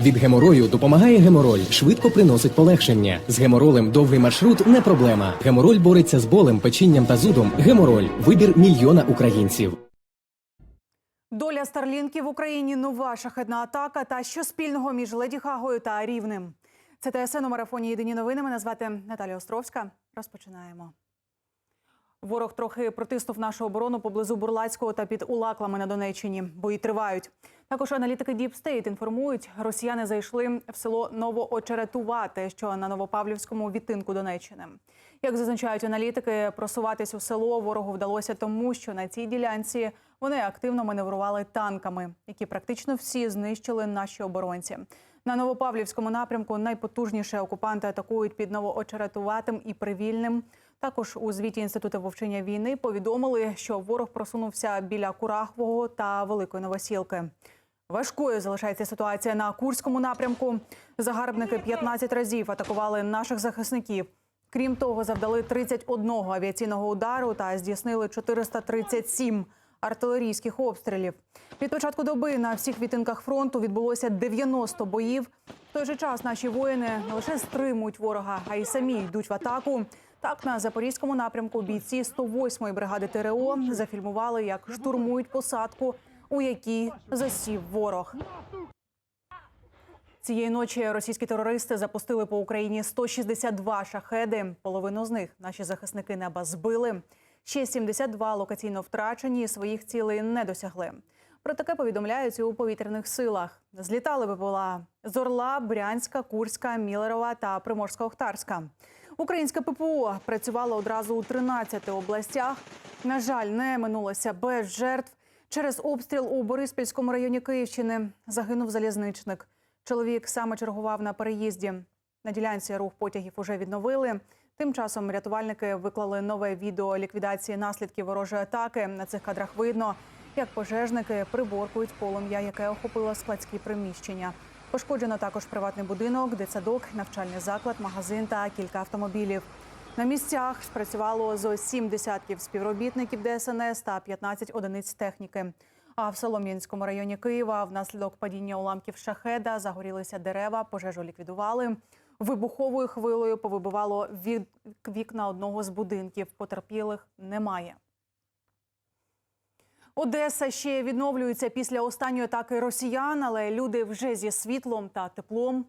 Від геморою допомагає гемороль, швидко приносить полегшення. З геморолем довгий маршрут не проблема. Гемороль бореться з болем, печінням та зудом. Гемороль вибір мільйона українців. Доля старлінків в Україні нова шахетна атака. Та що спільного між Леді Гагою та Рівнем? Це ТСН у марафоні Єдині новини. Мене звати Наталія Островська. Розпочинаємо. Ворог трохи протиснув нашу оборону поблизу Бурлацького та під Улаклами на Донеччині. Бої тривають. Також аналітики Deep State інформують, росіяни зайшли в село Новоочеретувати, що на Новопавлівському відтинку Донеччини. Як зазначають аналітики, просуватись у село ворогу вдалося тому, що на цій ділянці вони активно маневрували танками, які практично всі знищили наші оборонці. На Новопавлівському напрямку найпотужніше окупанти атакують під Новоочеретуватим і Привільним. Також у звіті інституту вивчення війни повідомили, що ворог просунувся біля Курахового та Великої Новосілки. Важкою залишається ситуація на Курському напрямку. Загарбники 15 разів атакували наших захисників. Крім того, завдали 31 авіаційного удару та здійснили 437 артилерійських обстрілів. Від початку доби на всіх відтинках фронту відбулося 90 боїв. В той же час наші воїни не лише стримують ворога, а й самі йдуть в атаку. Так, на запорізькому напрямку бійці 108-ї бригади ТРО зафільмували, як штурмують посадку, у якій засів ворог. Цієї ночі російські терористи запустили по Україні 162 шахеди. Половину з них наші захисники неба збили. Ще 72 локаційно втрачені, своїх цілей не досягли. Про таке повідомляють у повітряних силах. Злітали БПЛА з Орла, Брянська, Курська, Мілерова та Приморська-Охтарська. Українське ППО працювало одразу у 13 областях. На жаль, не минулося без жертв. Через обстріл у Бориспільському районі Київщини загинув залізничник. Чоловік саме чергував на переїзді. На ділянці рух потягів уже відновили. Тим часом рятувальники виклали нове відео ліквідації наслідків ворожої атаки. На цих кадрах видно, як пожежники приборкують полум'я, яке охопило складські приміщення. Пошкоджено також приватний будинок, дитсадок, навчальний заклад, магазин та кілька автомобілів. На місцях спрацювало зо сім десятків співробітників ДСНС та 15 одиниць техніки. А в Солом'янському районі Києва внаслідок падіння уламків шахеда загорілися дерева, пожежу ліквідували. Вибуховою хвилею повибивало від вікна одного з будинків. Потерпілих немає. Одеса ще відновлюється після останньої атаки росіян, але люди вже зі світлом та теплом.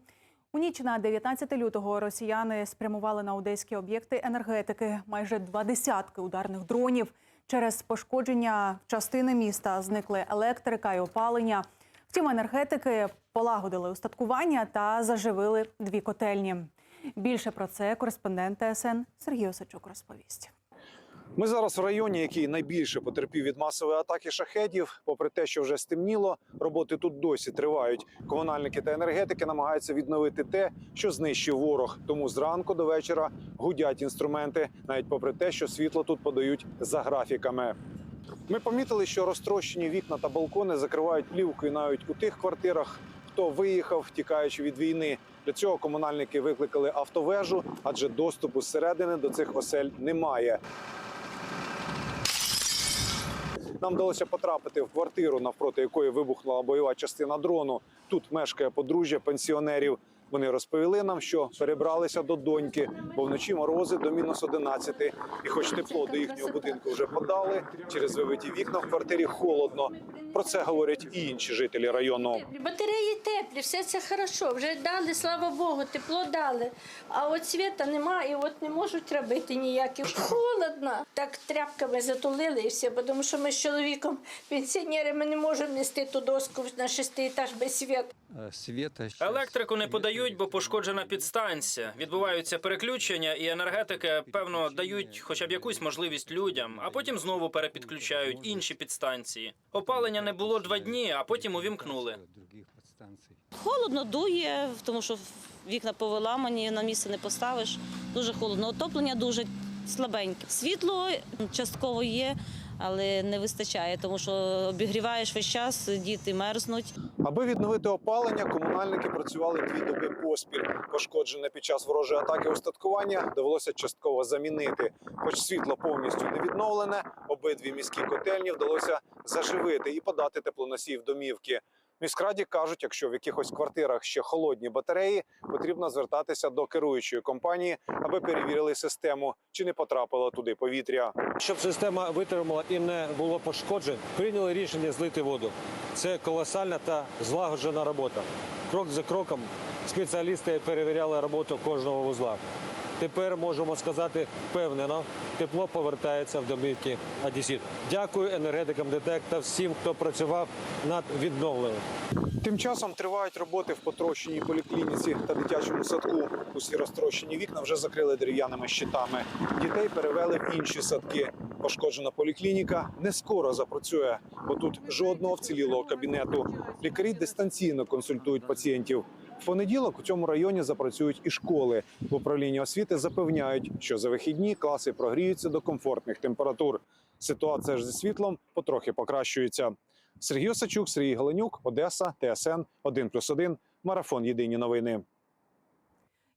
У ніч на 19 лютого росіяни спрямували на одеські об'єкти енергетики майже два десятки ударних дронів. Через пошкодження частини міста зникли електрика і опалення. Втім, енергетики полагодили устаткування та заживили дві котельні. Більше про це кореспондент ТСН Сергій Осачук розповість. Ми зараз в районі, який найбільше потерпів від масової атаки шахедів. Попри те, що вже стемніло, роботи тут досі тривають. Комунальники та енергетики намагаються відновити те, що знищив ворог. Тому зранку до вечора гудять інструменти, навіть попри те, що світло тут подають за графіками. Ми помітили, що розтрощені вікна та балкони закривають плівкою навіть у тих квартирах, хто виїхав, втікаючи від війни. Для цього комунальники викликали автовежу, адже доступу зсередини до цих осель немає. Нам вдалося потрапити в квартиру, навпроти якої вибухнула бойова частина дрону. Тут мешкає подружжя пенсіонерів. Вони розповіли нам, що перебралися до доньки, бо вночі морози до мінус 11. І хоч тепло до їхнього будинку вже подали, через вибиті вікна в квартирі холодно. Про це говорять і інші жителі району. Батареї теплі, все це хорошо. Вже дали, слава Богу, тепло дали. А от світа немає, і от не можуть робити ніякі. Холодно. Так тряпками затулили і все, бо тому що ми з чоловіком пенсіонери, ми не можемо нести ту доску на шестий етаж без світу. Е, Світа Електрику не подають, бо пошкоджена підстанція. Відбуваються переключення, і енергетики, певно, дають хоча б якусь можливість людям, а потім знову перепідключають інші підстанції. Опалення не було два дні, а потім увімкнули. Холодно дує, тому що вікна повиламані, на місце не поставиш. Дуже холодно. Отоплення дуже слабеньке. Світло частково є, але не вистачає, тому що обігріваєш весь час, діти мерзнуть. Аби відновити опалення, комунальники працювали дві доби поспіль. Пошкоджене під час ворожої атаки устаткування довелося частково замінити. Хоч світло повністю не відновлене, обидві міські котельні вдалося заживити і подати теплоносій в домівки. Міськраді кажуть, якщо в якихось квартирах ще холодні батареї, потрібно звертатися до керуючої компанії, аби перевірили систему, чи не потрапило туди повітря. Щоб система витримала і не було пошкоджень, прийняли рішення злити воду. Це колосальна та злагоджена робота. Крок за кроком спеціалісти перевіряли роботу кожного вузла. Тепер можемо сказати впевнено, тепло повертається в домівки Одесіт. Дякую енергетикам ДТЕК та всім, хто працював над відновленням. Тим часом тривають роботи в потрощеній поліклініці та дитячому садку. Усі розтрощені вікна вже закрили дерев'яними щитами. Дітей перевели в інші садки. Пошкоджена поліклініка не скоро запрацює, бо тут жодного вцілілого кабінету. Лікарі дистанційно консультують пацієнтів. В понеділок у цьому районі запрацюють і школи. В управлінні освіти запевняють, що за вихідні класи прогріються до комфортних температур. Ситуація ж зі світлом потрохи покращується. Сергій Осачук, Сергій Галенюк, Одеса, ТСН 1+,1, Марафон Єдині новини.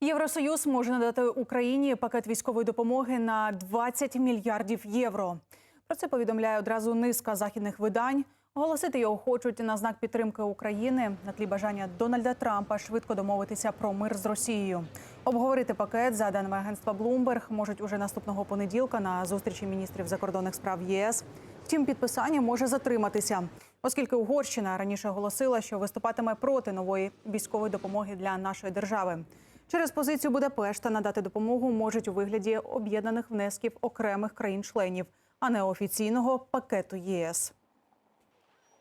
Євросоюз може надати Україні пакет військової допомоги на 20 мільярдів євро. Про це повідомляє одразу низка західних видань. Оголосити його хочуть на знак підтримки України на тлі бажання Дональда Трампа швидко домовитися про мир з Росією. Обговорити пакет за даними агентства Bloomberg можуть уже наступного понеділка на зустрічі міністрів закордонних справ ЄС. Втім, підписання може затриматися, оскільки Угорщина раніше оголосила, що виступатиме проти нової військової допомоги для нашої держави. Через позицію Будапешта надати допомогу можуть у вигляді об'єднаних внесків окремих країн-членів, а не офіційного пакету ЄС.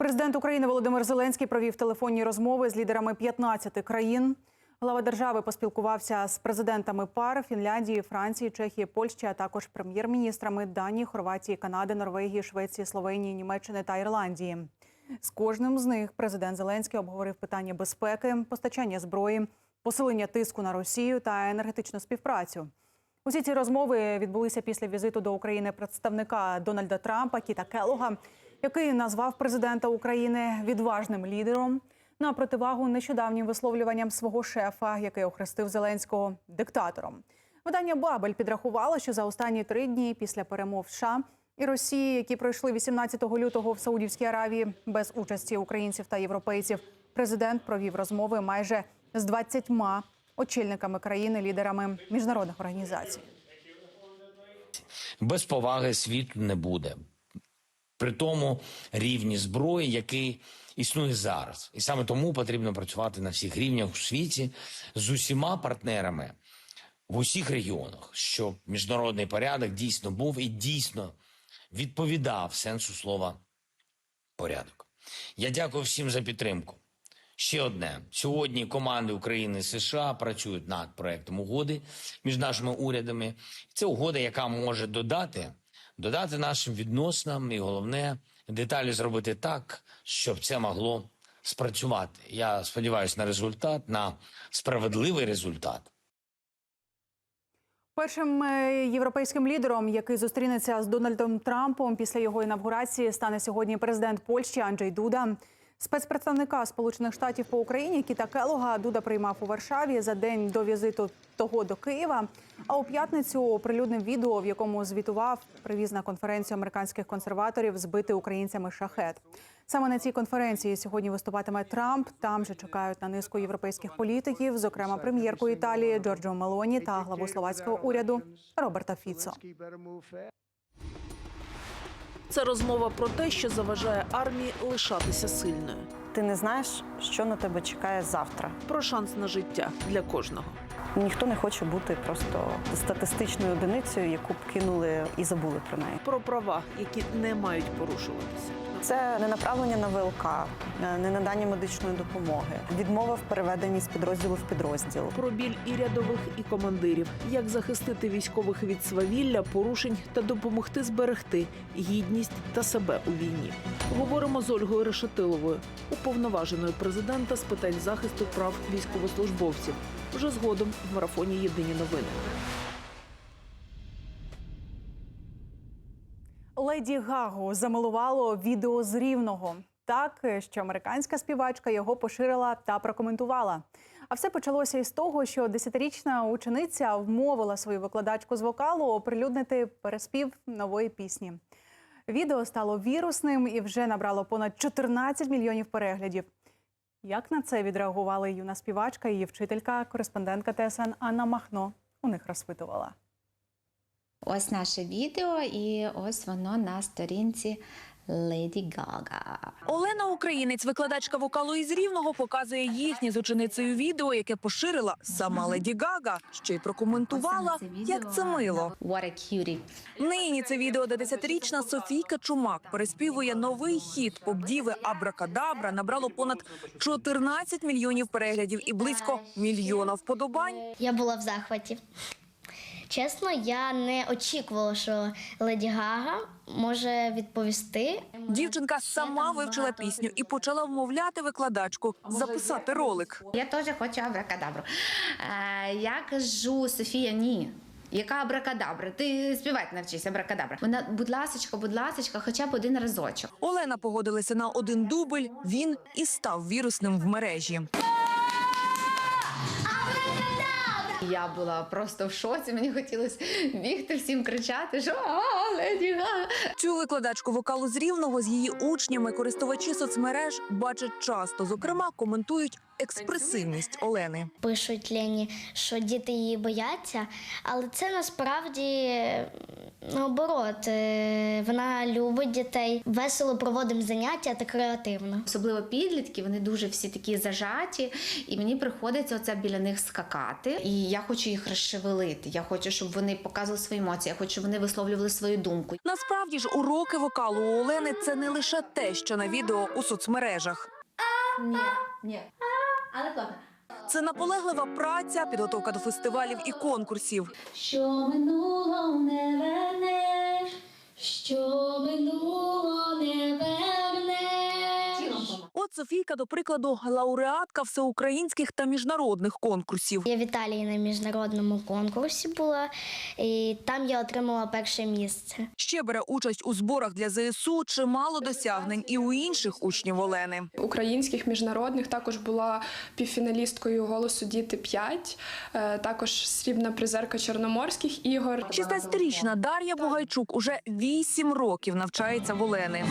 Президент України Володимир Зеленський провів телефонні розмови з лідерами 15 країн. Глава держави поспілкувався з президентами пар Фінляндії, Франції, Чехії, Польщі, а також прем'єр-міністрами Данії, Хорватії, Канади, Норвегії, Швеції, Словенії, Німеччини та Ірландії. З кожним з них президент Зеленський обговорив питання безпеки, постачання зброї, посилення тиску на Росію та енергетичну співпрацю. Усі ці розмови відбулися після візиту до України представника Дональда Трампа Кіта Келога, який назвав президента України відважним лідером на противагу нещодавнім висловлюванням свого шефа, який охрестив Зеленського диктатором. Видання Бабель підрахувало, що за останні три дні після перемов США і Росії, які пройшли 18 лютого в Саудівській Аравії без участі українців та європейців, президент провів розмови майже з 20 очільниками країни, лідерами міжнародних організацій. без поваги світу не буде. При тому рівні зброї, який існує зараз. І саме тому потрібно працювати на всіх рівнях у світі з усіма партнерами в усіх регіонах, щоб міжнародний порядок дійсно був і дійсно відповідав сенсу слова порядок. Я дякую всім за підтримку. Ще одне сьогодні команди України і США працюють над проектом угоди між нашими урядами. Це угода, яка може додати, додати нашим відносинам, і головне деталі зробити так, щоб це могло спрацювати. Я сподіваюся на результат, на справедливий результат. Першим е, європейським лідером, який зустрінеться з Дональдом Трампом після його інавгурації, стане сьогодні президент Польщі Анджей Дуда. Спецпредставника Сполучених Штатів по Україні Кіта Келога Дуда приймав у Варшаві за день до візиту того до Києва. А у п'ятницю оприлюднив відео, в якому звітував, привіз на конференцію американських консерваторів збити українцями шахет. Саме на цій конференції сьогодні виступатиме Трамп. Там же чекають на низку європейських політиків, зокрема прем'єрку Італії Джорджо Мелоні та главу словацького уряду Роберта Фіцо. Це розмова про те, що заважає армії лишатися сильною, Ти не знаєш, що на тебе чекає завтра. про шанс на життя для кожного. Ніхто не хоче бути просто статистичною одиницею, яку б кинули і забули про неї. Про права, які не мають порушуватися. Це не направлення на ВЛК, е, не надання медичної допомоги, відмова в переведенні з підрозділу в підрозділ. Про біль і рядових, і командирів, як захистити військових від свавілля, порушень та допомогти зберегти гідність та себе у війні. Говоримо з Ольгою Решетиловою, уповноваженою президента з питань захисту прав військовослужбовців. Вже згодом в марафоні Єдині новини. Леді Гагу замилувало відео з рівного. Так, що американська співачка його поширила та прокоментувала. А все почалося із того, що десятирічна учениця вмовила свою викладачку з вокалу оприлюднити переспів нової пісні. Відео стало вірусним і вже набрало понад 14 мільйонів переглядів. Як на це відреагували юна співачка, її вчителька, кореспондентка ТСН Анна Махно у них розпитувала. Ось наше відео, і ось воно на сторінці Леді Гага. Олена Українець, викладачка вокалу із Рівного, показує їхнє з ученицею відео, яке поширила сама Леді Гага, що й прокоментувала, як це мило. What a cutie. Нині це відео, де 10-річна Софійка Чумак переспівує новий хіт поп-діви Абракадабра, набрало понад 14 мільйонів переглядів і близько мільйона вподобань. Я була в захваті. Чесно, я не очікувала, що Леді Гага може відповісти. Дівчинка сама вивчила пісню і почала вмовляти викладачку записати ролик. Я теж хочу абракадабру. Е, я кажу, Софія, ні. Яка абракадабра? Ти співати навчись абракадабра. Вона, будь ласочка, будь ласочка, хоча б один разочок. Олена погодилася на один дубль. Він і став вірусним в мережі. Я була просто в шоці. Мені хотілося бігти всім кричати, що а, Леді Гага. Цю викладачку вокалу з рівного з її учнями користувачі соцмереж бачать часто. Зокрема, коментують експресивність Олени. Пишуть Лені, що діти її бояться, але це насправді наоборот. Е, Вона любить дітей, весело проводимо заняття та креативно. Особливо підлітки, вони дуже всі такі зажаті, і мені приходиться оце біля них скакати. І я хочу їх розшевелити. Я хочу, щоб вони показували свої емоції. Я хочу, щоб вони висловлювали свою думку. Насправді ж уроки вокалу у Олени це не лише те, що на відео у соцмережах. Ні, ні. Але класно. Це наполеглива праця, підготовка до фестивалів і конкурсів. Що минуло не вернеш, що минуло не вернеш. Софійка, до прикладу, лауреатка всеукраїнських та міжнародних конкурсів. Я в Італії на міжнародному конкурсі була, і там я отримала перше місце. Ще бере участь у зборах для ЗСУ чимало досягнень і у інших учнів Олени. Українських міжнародних також була півфіналісткою голосу Діти 5, е, також срібна призерка Чорноморських ігор. 16-річна Дар'я Бугайчук уже 8 років навчається в Олени.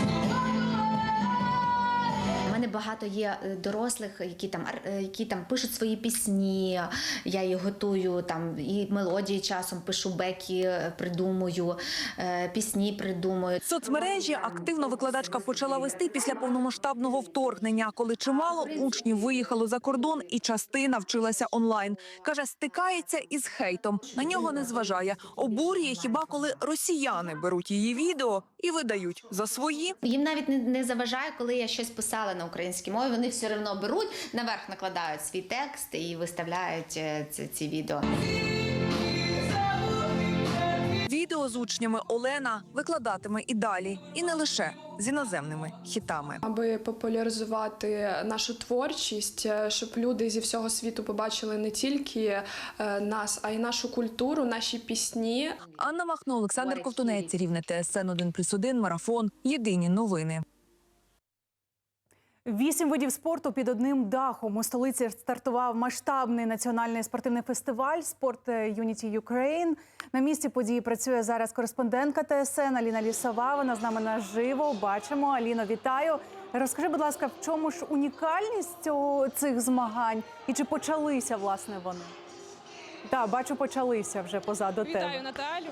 Багато є е, дорослих, які там е, які там пишуть свої пісні. Я їх готую там і мелодії часом пишу беки, е, придумую, пісні придумую. Соцмережі активно викладачка почала вести після повномасштабного вторгнення, коли чимало учнів виїхало за кордон і частина вчилася онлайн. Каже, стикається із хейтом. На нього не зважає. Обурює хіба коли росіяни беруть її відео і видають за свої. Їм навіть не, заважає, коли я щось писала на українській мові. Вони все одно беруть, наверх накладають свій текст і виставляють е, ці, ці відео. Відео з учнями Олена викладатиме і далі, і не лише з іноземними хітами. Аби популяризувати нашу творчість, е, щоб люди зі всього світу побачили не тільки е, нас, а й нашу культуру, наші пісні. Анна Махно, Олександр Ковтунець, рівне ТСН 1+,1, Марафон. Єдині новини. Вісім видів спорту під одним дахом у столиці стартував масштабний національний спортивний фестиваль Спорт Юніті Ukraine. На місці події працює зараз кореспондентка ТСН Аліна Лісова. Вона з нами наживо. Бачимо. Аліно, вітаю. Розкажи, будь ласка, в чому ж унікальність цього цих змагань і чи почалися власне вони? Так, бачу, почалися вже позаду тебе. Вітаю Наталю.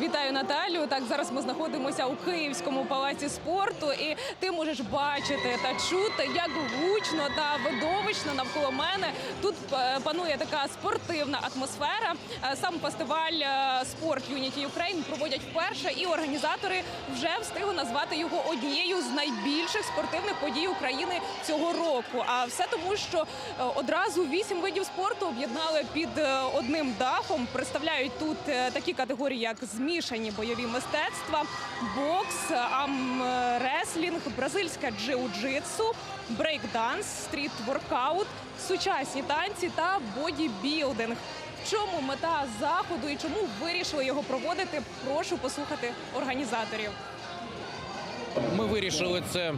Вітаю Наталю. Так, зараз ми знаходимося у Київському палаці спорту, і ти можеш бачити та чути, як гучно та видовищно навколо мене тут е, панує така спортивна атмосфера. Е, Сам фестиваль е, Спорт Юніті Ukraine проводять вперше, і організатори вже встигли назвати його однією з найбільших спортивних подій України цього року. А все тому, що одразу вісім видів спорту об'єднали під одним дахом. Представляють тут такі категорії, як змішані бойові мистецтва, бокс, амреслінг, бразильське джиу-джитсу, брейкданс, стріт-воркаут, сучасні танці та бодібілдинг. В чому мета заходу і чому вирішили його проводити? Прошу послухати організаторів. Ми вирішили це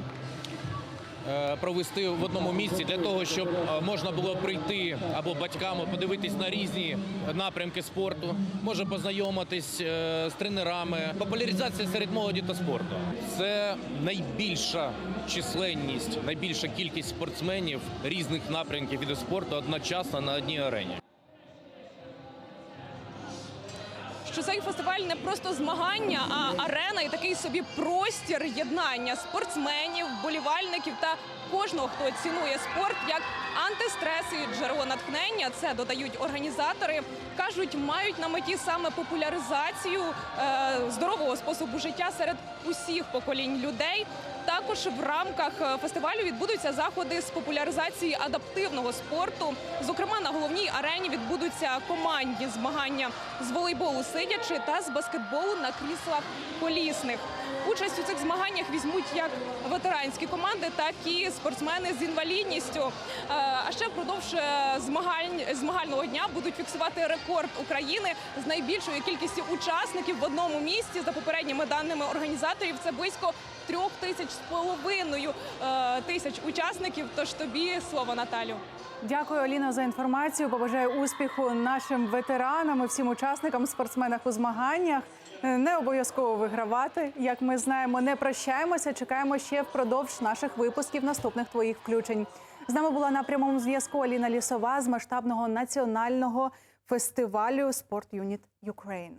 провести в одному місці для того, щоб е, можна було прийти або батькам подивитись на різні напрямки спорту, може познайомитись е, з тренерами. Популяризація серед молоді та спорту це найбільша численність, найбільша кількість спортсменів різних напрямків від спорту одночасно на одній арені. Що цей фестиваль не просто змагання, а арена і такий собі простір єднання спортсменів, болівальників та кожного, хто цінує спорт як антистрес і джерело натхнення. Це додають організатори. кажуть, мають на меті саме популяризацію е, здорового способу життя серед усіх поколінь людей. Також в рамках е, фестивалю відбудуться заходи з популяризації адаптивного спорту. Зокрема, на головній арені відбудуться командні змагання з волейболу сидячи та з баскетболу на кріслах колісних. Участь у цих змаганнях візьмуть як ветеранські команди, так і спортсмени з інвалідністю. Е, А ще впродовж е, змагань змагального дня будуть фіксувати рекорд України з найбільшою кількістю учасників в одному місці. За попередніми даними організаторів, це близько трьох тисяч з половиною е, тисяч учасників. Тож тобі слово Наталю. Дякую, Аліно, за інформацію. Побажаю успіху нашим ветеранам і всім учасникам спортсменах у змаганнях. Не обов'язково вигравати. Як ми знаємо, не прощаємося. Чекаємо ще впродовж наших випусків наступних твоїх включень. З нами була на прямому зв'язку Аліна Лісова з масштабного національного фестивалю Спорт Юніт Ukraine.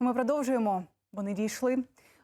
Ми продовжуємо. Вони дійшли.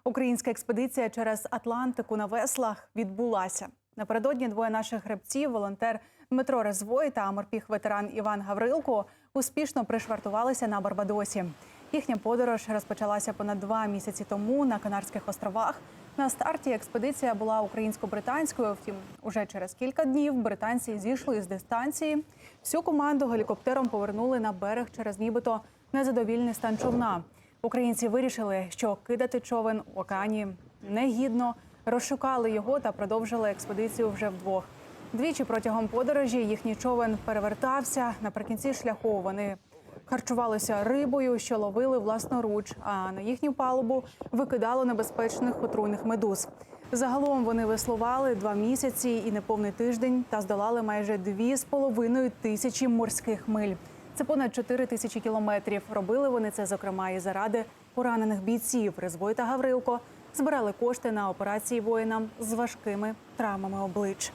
Українська експедиція через Атлантику на веслах відбулася. Напередодні двоє наших гребців, волонтер Дмитро Резвой та морпіг ветеран Іван Гаврилко, успішно пришвартувалися на Барбадосі. Їхня подорож розпочалася понад два місяці тому на Канарських островах. На старті експедиція була українсько-британською. Втім, уже через кілька днів британці зійшли з дистанції. Всю команду гелікоптером повернули на берег через нібито незадовільний стан човна. Українці вирішили, що кидати човен в океані негідно, розшукали його та продовжили експедицію вже вдвох. Двічі протягом подорожі їхній човен перевертався. Наприкінці шляху вони харчувалися рибою, що ловили власноруч, а на їхню палубу викидало небезпечних отруйних медуз. Загалом вони веслували два місяці і неповний тиждень та здолали майже дві з половиною тисячі морських миль. Це понад 4 тисячі кілометрів. Робили вони це, зокрема, і заради поранених бійців. Резвой та Гаврилко збирали кошти на операції воїнам з важкими травмами облич.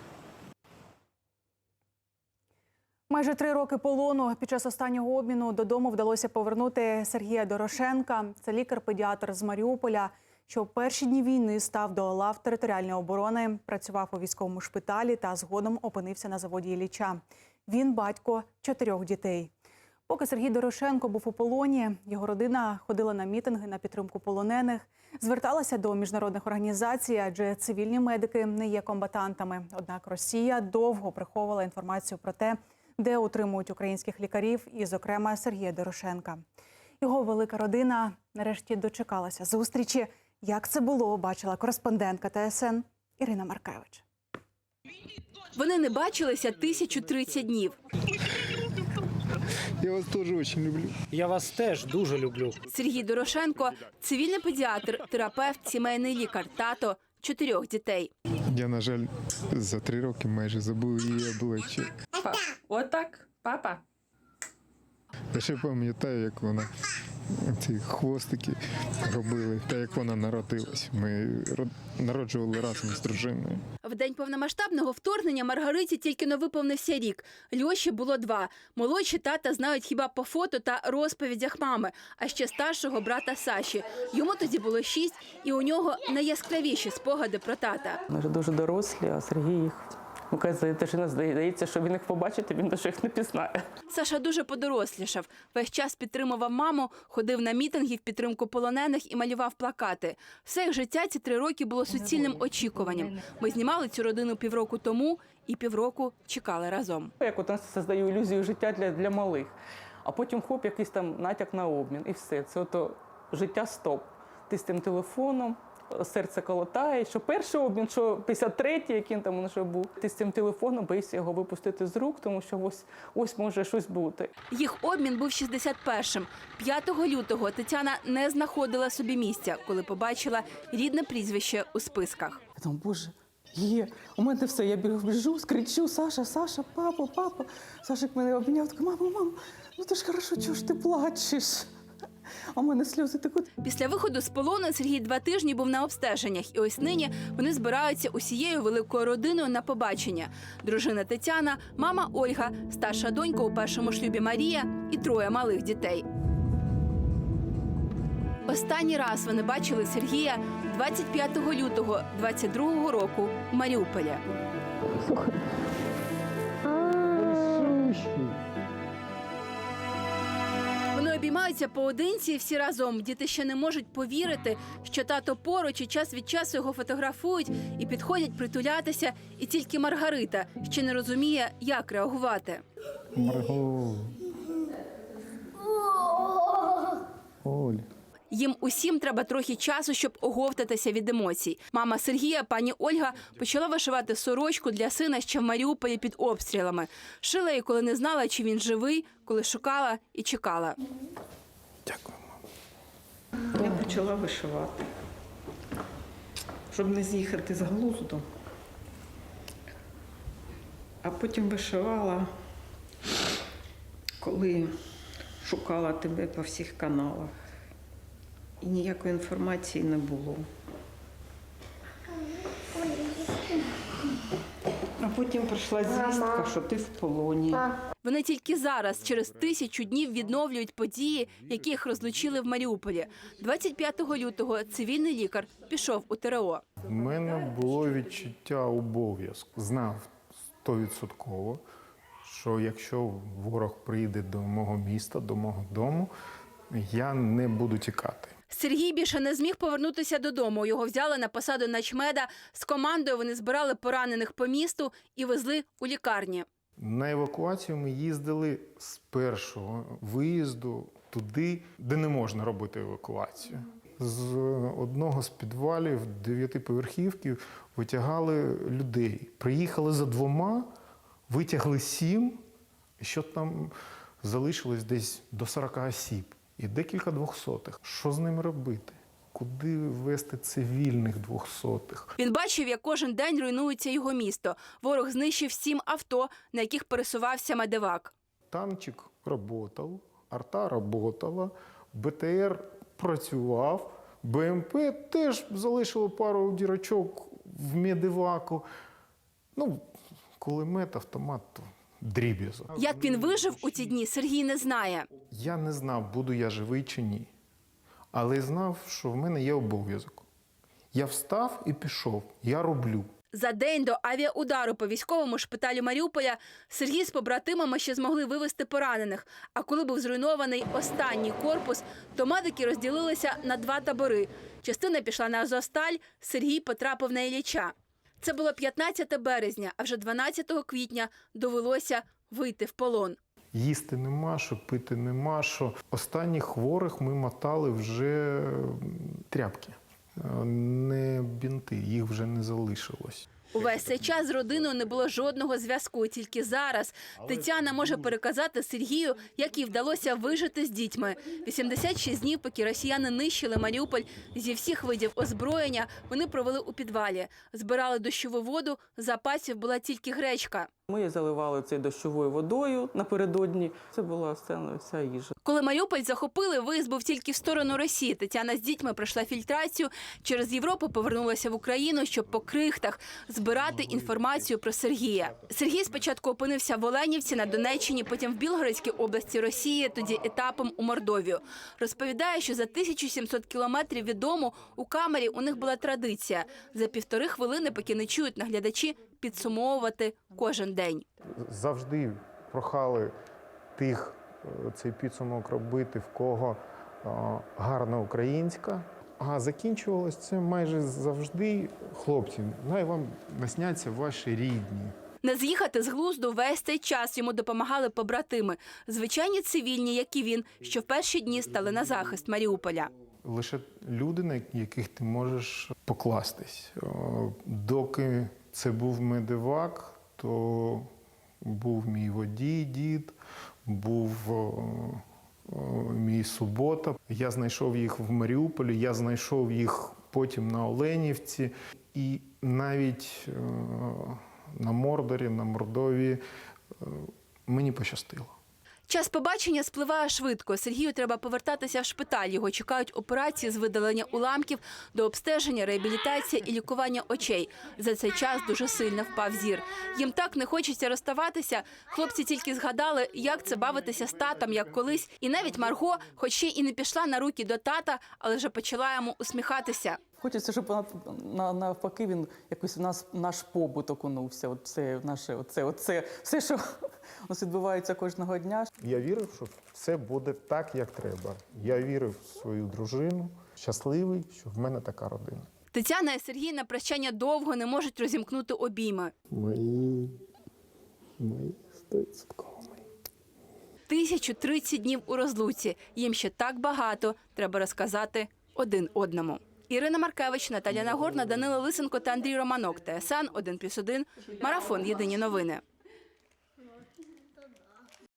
Майже три роки полону під час останнього обміну додому вдалося повернути Сергія Дорошенка. Це лікар-педіатр з Маріуполя, що в перші дні війни став до лав територіальної оборони, працював у військовому шпиталі та згодом опинився на заводі Ілліча. Він батько чотирьох дітей. Поки Сергій Дорошенко був у полоні, його родина ходила на мітинги на підтримку полонених, зверталася до міжнародних організацій, адже цивільні медики не є комбатантами. Однак Росія довго приховувала інформацію про те, де утримують українських лікарів, і, зокрема, Сергія Дорошенка. Його велика родина нарешті дочекалася зустрічі. Як це було, бачила кореспондентка ТСН Ірина Маркевич. Вони не бачилися 1030 днів. Я вас теж дуже люблю. Я вас теж дуже люблю. Сергій Дорошенко цивільний педіатр, терапевт, сімейний лікар, тато чотирьох дітей. Я, на жаль, за три роки майже забув її обличчя. Папа, отак, папа. Я ще пам'ятаю, як вона ці хвостики робили, та як вона народилась. Ми народжували разом з дружиною. В день повномасштабного вторгнення Маргариті тільки но виповнився рік. Льоші було два. Молодші тата знають хіба по фото та розповідях мами, а ще старшого брата Саші. Йому тоді було шість, і у нього найяскравіші спогади про тата. Вони вже дуже дорослі, а Сергій їх. Ну, коли дитина здається, що він їх побачить, він даже їх не пізнає. Саша дуже подорослішав. Весь час підтримував маму, ходив на мітинги в підтримку полонених і малював плакати. Все їх життя ці три роки було суцільним очікуванням. Ми знімали цю родину півроку тому і півроку чекали разом. Як от нас создаю ілюзію життя для, для малих, а потім хоп, якийсь там натяк на обмін, і все. Це ото життя стоп. Ти з тим телефоном. Серце колотає, що перший обмін, що 53-й, який там уже був. Ти з цим телефоном боїшся його випустити з рук, тому що ось ось може щось бути. Їх обмін був 61-м. 5 лютого Тетяна не знаходила собі місця, коли побачила рідне прізвище у списках. Я думаю, боже, Є. У мене все. Я біг- біжу, скричу, Саша, Саша, папа, папа. Сашик мене обняв, така, мама, мама, ну ти ж хорошо, чого ж ти плачеш? А в мене сльози текуть. Після виходу з полону Сергій два тижні був на обстеженнях, і ось нині вони збираються усією великою родиною на побачення. Дружина Тетяна, мама Ольга, старша донька у першому шлюбі Марія і троє малих дітей. Останній раз вони бачили Сергія 25 лютого 22 року в Маріуполі. Вони обіймаються поодинці і всі разом. Діти ще не можуть повірити, що тато поруч і час від часу його фотографують і підходять притулятися. І тільки Маргарита ще не розуміє, як реагувати. Марго. Оль. Їм усім треба трохи часу, щоб оговтатися від емоцій. Мама Сергія, пані Ольга, почала вишивати сорочку для сина ще в Маріуполі під обстрілами. Шила її, коли не знала, чи він живий, коли шукала і чекала. Я почала вишивати, щоб не з'їхати з глузду. А потім вишивала, коли шукала тебе по всіх каналах. І ніякої інформації не було. А потім прийшла звістка, що ти в полоні. Вони тільки зараз, через тисячу днів, відновлюють події, які їх розлучили в Маріуполі. 25 лютого цивільний лікар пішов у ТРО. У мене було відчуття обов'язку. Знав стовідсотково, що якщо ворог прийде до мого міста, до мого дому, я не буду тікати. Сергій більше не зміг повернутися додому. Його взяли на посаду начмеда. З командою вони збирали поранених по місту і везли у лікарні. На евакуацію ми їздили з першого виїзду туди, де не можна робити евакуацію. З одного з підвалів дев'ятиповерхівки витягали людей. Приїхали за двома, витягли сім, і що там залишилось десь до 40 осіб і декілька двохсотих. Що з ними робити? Куди вести цивільних двохсотих? Він бачив, як кожен день руйнується його місто. Ворог знищив сім авто, на яких пересувався медивак. Танчик работал, арта работала, БТР працював, БМП теж залишило пару дірочок в медиваку. Ну, кулемет, автомат, то дріб'язок. Як він вижив у ці дні, Сергій не знає. Я не знав, буду я живий чи ні. Але знав, що в мене є обов'язок. Я встав і пішов. Я роблю. За день до авіаудару по військовому шпиталю Маріуполя Сергій з побратимами ще змогли вивезти поранених. А коли був зруйнований останній корпус, то медики розділилися на два табори. Частина пішла на Азовсталь, Сергій потрапив на Ілліча. Це було 15 березня, а вже 12 квітня довелося вийти в полон. Їсти нема, що пити нема. Що останніх хворих ми мотали вже тряпки, е, не бінти, їх вже не залишилось. Увесь цей час з родиною не було жодного зв'язку. Тільки зараз Тетяна може переказати Сергію, як їй вдалося вижити з дітьми. 86 днів, поки росіяни нищили Маріуполь зі всіх видів озброєння. Вони провели у підвалі, збирали дощову воду. Запасів була тільки гречка. Ми заливали це дощовою водою напередодні. Це була сцена, ця їжа. Коли Маріуполь захопили, виїзд був тільки в сторону Росії. Тетяна з дітьми пройшла фільтрацію. Через Європу повернулася в Україну, щоб по крихтах збирати інформацію про Сергія. Сергій спочатку опинився в Оленівці на Донеччині, потім в Білгородській області Росії, тоді етапом у Мордовію. Розповідає, що за 1700 кілометрів від дому у камері у них була традиція за півтори хвилини, поки не чують наглядачі, підсумовувати кожен день. Завжди прохали тих е, цей підсумок робити, в кого е, гарна українська. А закінчувалось це майже завжди хлопці. Най вам насняться ваші рідні. Не з'їхати з глузду весь цей час йому допомагали побратими, звичайні цивільні, як і він, що в перші дні стали на захист Маріуполя. Лише люди, на яких ти можеш покластись. Е, Доки це був медивак, то був мій водій, дід, був е, е, мій субота. Я знайшов їх в Маріуполі, я знайшов їх потім на Оленівці. І навіть е, на Мордорі, на Мордові мені пощастило. Час побачення спливає швидко. Сергію треба повертатися в шпиталь. Його чекають операції з видалення уламків до обстеження, реабілітація і лікування очей. За цей час дуже сильно впав зір. Їм так не хочеться розставатися. Хлопці тільки згадали, як це бавитися з татом, як колись. І навіть Марго, хоч ще і не пішла на руки до тата, але вже почала йому усміхатися. Хочеться, щоб на- на- навпаки він якось в нас наш побут окунувся. От це наше, оце, оце, все, що у нас відбувається кожного дня. Я вірив, що все буде так, як треба. Я вірив в свою дружину, щасливий, що в мене така родина. Тетяна і Сергій на прощання довго не можуть розімкнути обійми. Мої, мої стовідсотково. 1030 днів у розлуці. Їм ще так багато треба розказати один одному. Ірина Маркевич, Наталя Нагорна, Данила Лисенко та Андрій Романок. ТСН 1+,1. Марафон. Єдині новини.